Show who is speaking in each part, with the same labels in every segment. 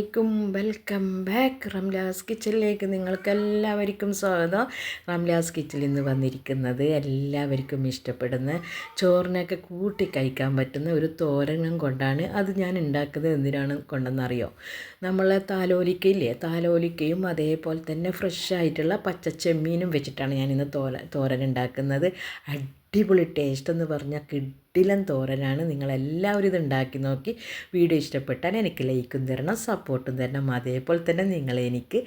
Speaker 1: വലൈക്കും welcome back. Ramla's കിച്ചണിലേക്ക് നിങ്ങൾക്ക് എല്ലാവർക്കും സ്വാഗതം. റംലാസ് കിച്ചണിൽ നിന്ന് വന്നിരിക്കുന്നത് എല്ലാവർക്കും ഇഷ്ടപ്പെടുന്ന ചോറിനൊക്കെ കൂട്ടി കഴിക്കാൻ പറ്റുന്ന ഒരു തോരണം കൊണ്ടാണ് അത് ഞാൻ ഉണ്ടാക്കുന്നത്. എന്തിനാണ് കൊണ്ടെന്നറിയോ? നമ്മളെ താലോലിക്കയില്ലേ? താലോലിക്കയും അതേപോലെ തന്നെ ഫ്രഷ് ആയിട്ടുള്ള പച്ച ചെമ്മീനും വെച്ചിട്ടാണ് ഞാനിന്ന് തോര തോരൻ ഉണ്ടാക്കുന്നത്. അടിപൊളി ടേസ്റ്റ് എന്ന് പറഞ്ഞാൽ കിഡിലൻ തോരനാണ് നിങ്ങളെല്ലാവരും ഇത് ഉണ്ടാക്കി നോക്കി. വീഡിയോ ഇഷ്ടപ്പെട്ടാൽ എനിക്ക് ലൈക്കും തരണം സപ്പോർട്ടും തരണം. അതേപോലെ തന്നെ നിങ്ങൾ എനിക്ക്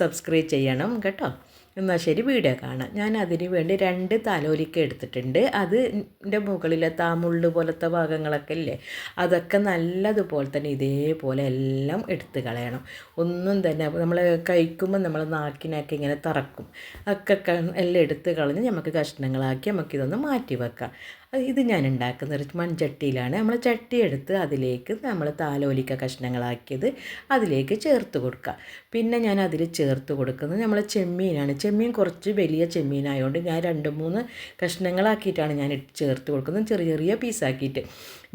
Speaker 1: സബ്സ്ക്രൈബ് ചെയ്യണം കേട്ടോ. എന്നാൽ ശരി വീഡിയോ കാണാം. ഞാൻ അതിന് വേണ്ടി രണ്ട് തലോലിക്ക എടുത്തിട്ടുണ്ട്. അത് എന്റെ മുകളിലെ താമുള്ളു പോലത്തെ ഭാഗങ്ങളൊക്കെ ഇല്ലേ? അതൊക്കെ നല്ലതുപോലെ തന്നെ ഇതേപോലെ എല്ലാം എടുത്ത് കളയണം. ഒന്നും തന്നെ നമ്മൾ കഴിക്കുമ്പോൾ നമ്മൾ നാക്കിനൊക്കെ ഇങ്ങനെ തറക്കും. ഒക്കെ എല്ലാം എടുത്ത് കളഞ്ഞ് നമുക്ക് കഷ്ണങ്ങളാക്കി നമുക്കിതൊന്ന് മാറ്റി വെക്കാം. ഇത് ഞാൻ ഉണ്ടാക്കുന്ന ഒരു മൺചട്ടിയിലാണ്. നമ്മൾ ചട്ടി എടുത്ത് അതിലേക്ക് നമ്മൾ താലോലിക്ക കഷ്ണങ്ങളാക്കിയത് അതിലേക്ക് ചേർത്ത് കൊടുക്കുക. പിന്നെ ഞാൻ അതിൽ ചേർത്ത് കൊടുക്കുന്നത് നമ്മൾ ചെമ്മീനാണ്. ചെമ്മീൻ കുറച്ച് വലിയ ചെമ്മീനായതുകൊണ്ട് ഞാൻ രണ്ട് മൂന്ന് കഷ്ണങ്ങളാക്കിയിട്ടാണ് ഞാൻ ചേർത്ത് കൊടുക്കുന്നത്. ചെറിയ ചെറിയ പീസാക്കിയിട്ട്.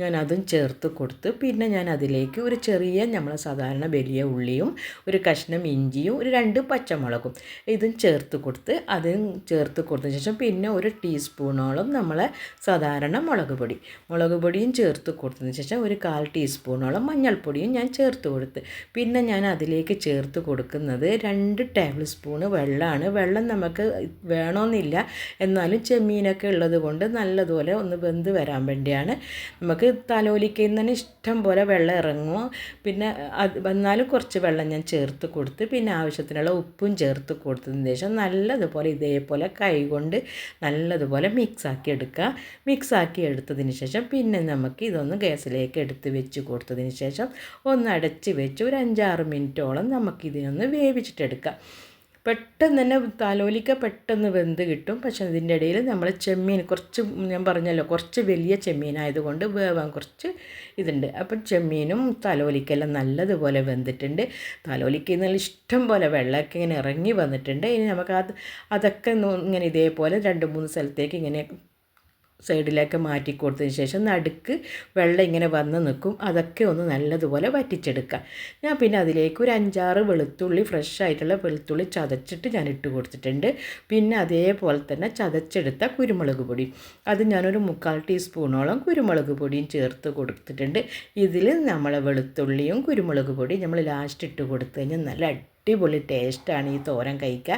Speaker 1: ഞാൻ ചേർത്ത് കൊടുത്ത് പിന്നെ ഞാൻ അതിലേക്ക് ഒരു ചെറിയ നമ്മൾ സാധാരണ വലിയ ഉള്ളിയും ഒരു കഷ്ണം ഇഞ്ചിയും ഒരു രണ്ട് പച്ചമുളകും ഇതും ചേർത്ത് കൊടുത്ത് അതും ചേർത്ത് കൊടുത്തതിന് ശേഷം പിന്നെ ഒരു ടീസ്പൂണോളം നമ്മൾ സാധാരണ മുളക് പൊടി. മുളക് പൊടിയും ചേർത്ത് കൊടുത്തതിന് ശേഷം ഒരു കാൽ ടീസ്പൂണോളം മഞ്ഞൾപ്പൊടിയും ഞാൻ ചേർത്ത് കൊടുത്ത്. പിന്നെ ഞാൻ അതിലേക്ക് ചേർത്ത് കൊടുക്കുന്നത് രണ്ട് ടേബിൾ സ്പൂണ് വെള്ളമാണ്. വെള്ളം നമുക്ക് വേണമെന്നില്ല എന്നാലും ചെമ്മീനൊക്കെ ഉള്ളത് കൊണ്ട് നല്ലതുപോലെ ഒന്ന് വെന്ത് വരാൻ വേണ്ടിയാണ്. നമുക്ക് തലോലിക്കയിൽ നിന്ന് ഇഷ്ടം പോലെ വെള്ളം ഇറങ്ങും. പിന്നെ അത് വന്നാലും കുറച്ച് വെള്ളം ഞാൻ ചേർത്ത് കൊടുത്ത് പിന്നെ ആവശ്യത്തിനുള്ള ഉപ്പും ചേർത്ത് കൊടുത്തതിന് ശേഷം നല്ലതുപോലെ ഇതേപോലെ കൈ കൊണ്ട് നല്ലതുപോലെ മിക്സാക്കി എടുക്കുക. മിക്സാക്കി എടുത്തതിന് ശേഷം പിന്നെ നമുക്ക് ഇതൊന്ന് ഗ്യാസിലേക്ക് എടുത്ത് വെച്ച് കൊടുത്തതിന് ശേഷം ഒന്ന് അടച്ച് വെച്ച് ഒരു അഞ്ചാറ് മിനിറ്റോളം നമുക്കിതിനൊന്ന് വേവിച്ചിട്ടെടുക്കാം. പെട്ടെന്ന് തന്നെ താലോലിക്ക പെട്ടെന്ന് വെന്ത് കിട്ടും. പക്ഷെ അതിന്റെ ഇടയിൽ നമ്മൾ ചെമ്മീൻ കുറച്ച് ഞാൻ പറഞ്ഞല്ലോ കുറച്ച് വലിയ ചെമ്മീനായതുകൊണ്ട് വേവാൻ കുറച്ച് ഇതുണ്ട്. അപ്പം ചെമ്മീനും തലോലിക്കെല്ലാം നല്ലതുപോലെ വെന്തിട്ടുണ്ട്. തലോലിക്ക നല്ല ഇഷ്ടം പോലെ വെള്ളമൊക്കെ ഇങ്ങനെ ഇറങ്ങി വന്നിട്ടുണ്ട്. ഇനി നമുക്ക് അത് അതൊക്കെ ഇങ്ങനെ ഇതേപോലെ രണ്ട് മൂന്ന് സ്ഥലത്തേക്ക് ഇങ്ങനെ സൈഡിലേക്ക് മാറ്റി കൊടുത്തതിന് ശേഷം നടുക്ക് വെള്ളം ഇങ്ങനെ വന്ന് നിൽക്കും. അതൊക്കെ ഒന്ന് നല്ലതുപോലെ വറ്റിച്ചെടുക്കുക. ഞാൻ പിന്നെ അതിലേക്ക് ഒരു അഞ്ചാറ് വെളുത്തുള്ളി ഫ്രഷ് ആയിട്ടുള്ള വെളുത്തുള്ളി ചതച്ചിട്ട് ഞാൻ ഇട്ട് കൊടുത്തിട്ടുണ്ട്. പിന്നെ അതേപോലെ തന്നെ ചതച്ചെടുത്ത കുരുമുളക് പൊടി. അത് ഞാനൊരു മുക്കാൽ ടീസ്പൂണോളം കുരുമുളക് പൊടിയും ചേർത്ത് കൊടുത്തിട്ടുണ്ട്. ഇതിൽ നമ്മളെ വെളുത്തുള്ളിയും കുരുമുളക് പൊടിയും നമ്മൾ ലാസ്റ്റ് ഇട്ട് കൊടുത്തു കഴിഞ്ഞാൽ നല്ല അടിപൊളി ടേസ്റ്റാണ് ഈ തോരൻ കഴിക്കുക.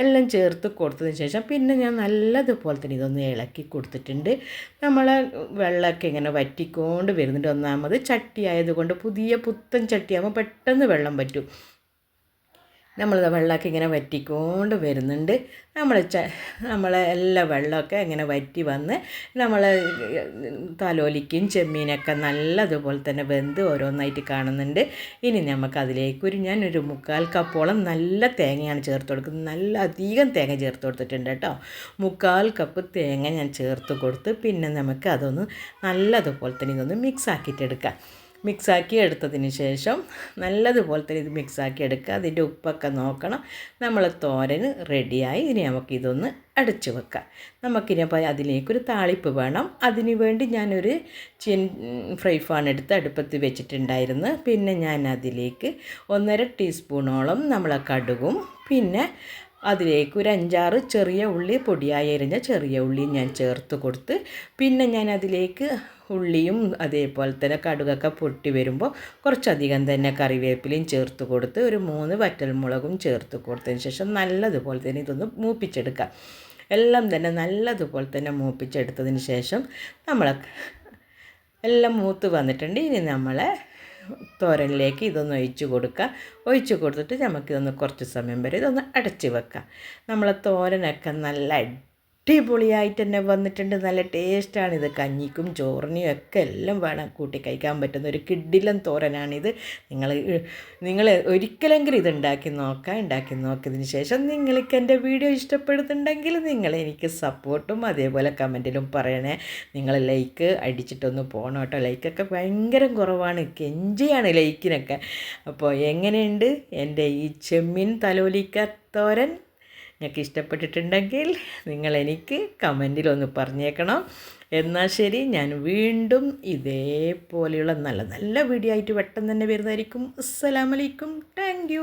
Speaker 1: എല്ലാം ചേർത്ത് കൊടുത്തതിന് ശേഷം പിന്നെ ഞാൻ നല്ലതുപോലെ തന്നെ ഇതൊന്ന് ഇളക്കി കൊടുത്തിട്ടുണ്ട്. നമ്മൾ വെള്ളമൊക്കെ ഇങ്ങനെ വറ്റിക്കൊണ്ട് വരുന്നുണ്ട്. ഒന്നാമത് ചട്ടി ആയതുകൊണ്ട് പുതിയ പുത്തൻ ചട്ടിയാകുമ്പോൾ പെട്ടെന്ന് വെള്ളം പറ്റും നമ്മൾ വെള്ളമൊക്കെ ഇങ്ങനെ വറ്റിക്കൊണ്ട് വരുന്നുണ്ട്. നമ്മൾ ച നമ്മളെ എല്ലാ വെള്ളമൊക്കെ ഇങ്ങനെ വറ്റി വന്ന് നമ്മൾ തലോലിക്കും ചെമ്മീനൊക്കെ നല്ലതുപോലെ തന്നെ വെന്ത് ഓരോന്നായിട്ട് കാണുന്നുണ്ട്. ഇനി നമുക്ക് അതിലേക്ക് ഒരു ഞാനൊരു മുക്കാൽ കപ്പോളം നല്ല തേങ്ങയാണ് ചേർത്ത് കൊടുക്കുന്നത്. നല്ല അധികം തേങ്ങ ചേർത്ത് കൊടുത്തിട്ടുണ്ട് കേട്ടോ. മുക്കാൽ കപ്പ് തേങ്ങ ഞാൻ ചേർത്ത് കൊടുത്ത് പിന്നെ നമുക്ക് അതൊന്ന് നല്ലതുപോലെ തന്നെ ഇതൊന്ന് മിക്സ് ആക്കിയിട്ടെടുക്കാം. മിക്സാക്കി എടുത്തതിന് ശേഷം നല്ലതുപോലെ തന്നെ ഇത് മിക്സാക്കി എടുക്കുക. അതിന്റെ ഉപ്പൊക്കെ നോക്കണം. നമ്മൾ തോരന് റെഡിയായി. ഇനി നമുക്കിതൊന്ന് അടച്ചു വെക്കാം. നമുക്കിനി അപ്പോൾ അതിലേക്കൊരു താളിപ്പ് വേണം. അതിനു വേണ്ടി ഞാനൊരു ചിൻ ഫ്രൈ ഫാൻ എടുത്ത് അടുപ്പത്ത് വെച്ചിട്ടുണ്ടായിരുന്നു. പിന്നെ ഞാൻ അതിലേക്ക് ഒന്നര ടീസ്പൂണോളം നമ്മളെ കടുകും പിന്നെ അതിലേക്ക് ഒരു അഞ്ചാറ് ചെറിയ ഉള്ളി പൊടിയായി അരിഞ്ഞ ചെറിയ ഉള്ളി ഞാൻ ചേർത്ത് കൊടുത്ത് പിന്നെ ഞാൻ അതിലേക്ക് ഉള്ളിയും അതേപോലെ തന്നെ കടുകൊക്കെ പൊട്ടി വരുമ്പോൾ കുറച്ചധികം തന്നെ കറിവേപ്പിലയും ചേർത്ത് കൊടുത്ത് ഒരു മൂന്ന് വറ്റൽമുളകും ചേർത്ത് കൊടുത്തതിന് ശേഷം നല്ലതുപോലെ തന്നെ ഇതൊന്ന് മൂപ്പിച്ചെടുക്കാം. എല്ലാം തന്നെ നല്ലതുപോലെ തന്നെ മൂപ്പിച്ചെടുത്തതിന് ശേഷം നമ്മൾ എല്ലാം മൂത്ത് വന്നിട്ടുണ്ട്. ഇനി നമ്മളെ തോരനിലേക്ക് ഇതൊന്ന് ഒഴിച്ചു കൊടുക്കുക. ഒഴിച്ചു കൊടുത്തിട്ട് നമുക്കിതൊന്ന് കുറച്ച് സമയം വരെ ഇതൊന്ന് അടച്ച് വെക്കാം നമ്മളെ തോരനൊക്കെ നല്ല അടിപൊളിയായിട്ട് തന്നെ വന്നിട്ടുണ്ട്. നല്ല ടേസ്റ്റാണ് ഇത്. കഞ്ഞിക്കും ചോറിനും ഒക്കെ എല്ലാം വേണം. കൂട്ടി കഴിക്കാൻ പറ്റുന്ന ഒരു കിഡിലൻ തോരനാണിത്. നിങ്ങൾ നിങ്ങൾ ഒരിക്കലെങ്കിലും ഇത് ഉണ്ടാക്കി നോക്കാം. ഉണ്ടാക്കി നോക്കിയതിന് ശേഷം നിങ്ങൾക്ക് എന്റെ വീഡിയോ ഇഷ്ടപ്പെടുന്നുണ്ടെങ്കിൽ നിങ്ങൾ എനിക്ക് സപ്പോർട്ടും അതേപോലെ കമന്റിലും പറയണേ. നിങ്ങൾ ലൈക്ക് അടിച്ചിട്ടൊന്ന് പോകണം കേട്ടോ. ലൈക്കൊക്കെ ഭയങ്കര കുറവാണ്. കെഞ്ചിയാണ് ലൈക്കിനൊക്കെ അപ്പോൾ എങ്ങനെയുണ്ട് എന്റെ ഈ ചെമ്മീൻ തലോലിക്ക തോരൻ? നിങ്ങൾക്ക് ഇഷ്ടപ്പെട്ടിട്ടുണ്ടെങ്കിൽ നിങ്ങൾ എനിക്ക് കമന്റിലൊന്ന് പറഞ്ഞേക്കണം. എന്നാൽ ശരി ഞാൻ വീണ്ടും ഇതേപോലെയുള്ള നല്ല നല്ല വീഡിയോ ആയിട്ട് പെട്ടെന്ന് തന്നെ വരുന്നതായിരിക്കും. അസ്സലാമലൈക്കും താങ്ക്